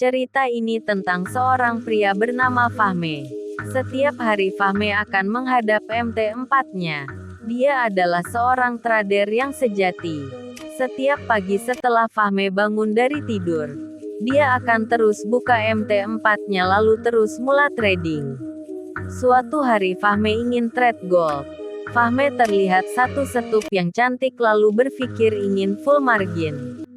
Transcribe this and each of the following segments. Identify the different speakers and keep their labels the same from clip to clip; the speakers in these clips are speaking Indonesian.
Speaker 1: Cerita ini tentang seorang pria bernama Fahme. Setiap hari Fahme akan menghadap MT4-nya. Dia adalah seorang trader yang sejati. Setiap pagi setelah Fahme bangun dari tidur, dia akan terus buka MT4-nya lalu terus mula trading. Suatu hari Fahme ingin trade gold. Fahme terlihat satu setup yang cantik lalu berpikir ingin full margin.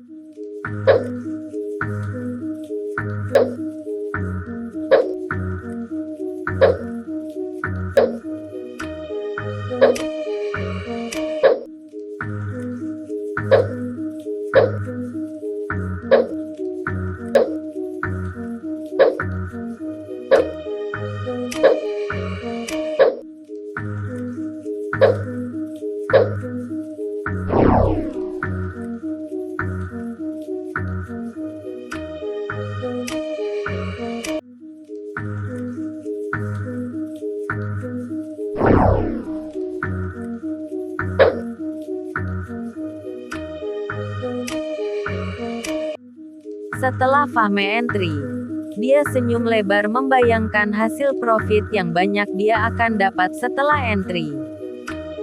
Speaker 1: Wow. Setelah Fahme entry, dia senyum lebar membayangkan hasil profit yang banyak dia akan dapat setelah entry.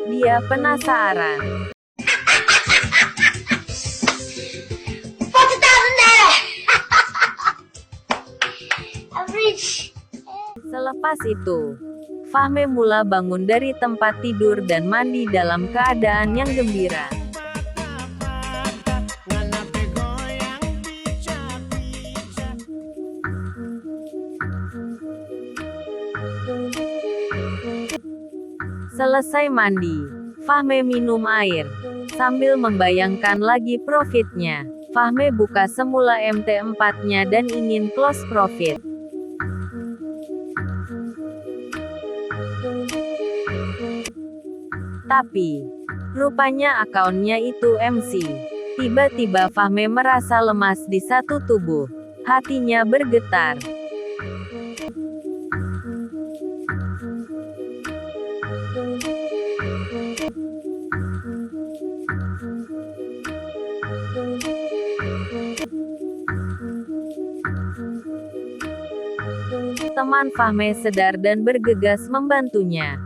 Speaker 1: Dia penasaran. Selepas itu, Fahme mula bangun dari tempat tidur dan mandi dalam keadaan yang gembira. Selesai mandi, Fahme minum air. Sambil membayangkan lagi profitnya, Fahme buka semula MT4-nya dan ingin close profit. Tapi, rupanya akunnya itu MC. Tiba-tiba Fahme merasa lemas di satu tubuh. Hatinya bergetar. Teman Fahme sedar dan bergegas membantunya.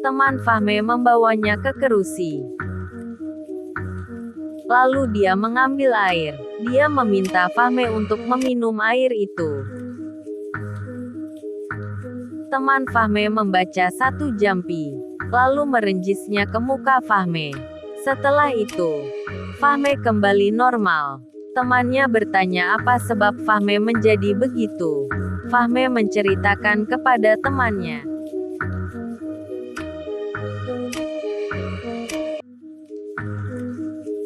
Speaker 1: Teman Fahme membawanya ke kerusi. Lalu dia mengambil air. Dia meminta Fahme untuk meminum air itu. Teman Fahme membaca satu jampi, lalu merenjisnya ke muka Fahme. Setelah itu, Fahme kembali normal. Temannya bertanya apa sebab Fahme menjadi begitu. Fahme menceritakan kepada temannya.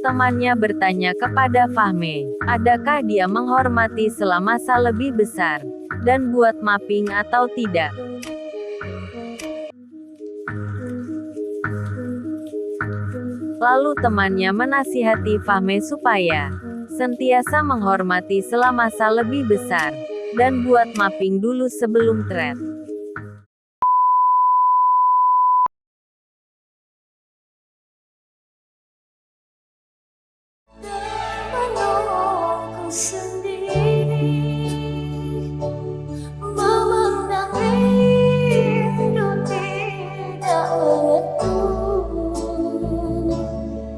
Speaker 1: Temannya bertanya kepada Fahme, adakah dia menghormati selama masa lebih besar, dan buat mapping atau tidak. Lalu temannya menasihati Fahme supaya sentiasa menghormati selama masa lebih besar, dan buat mapping dulu sebelum trade.
Speaker 2: 是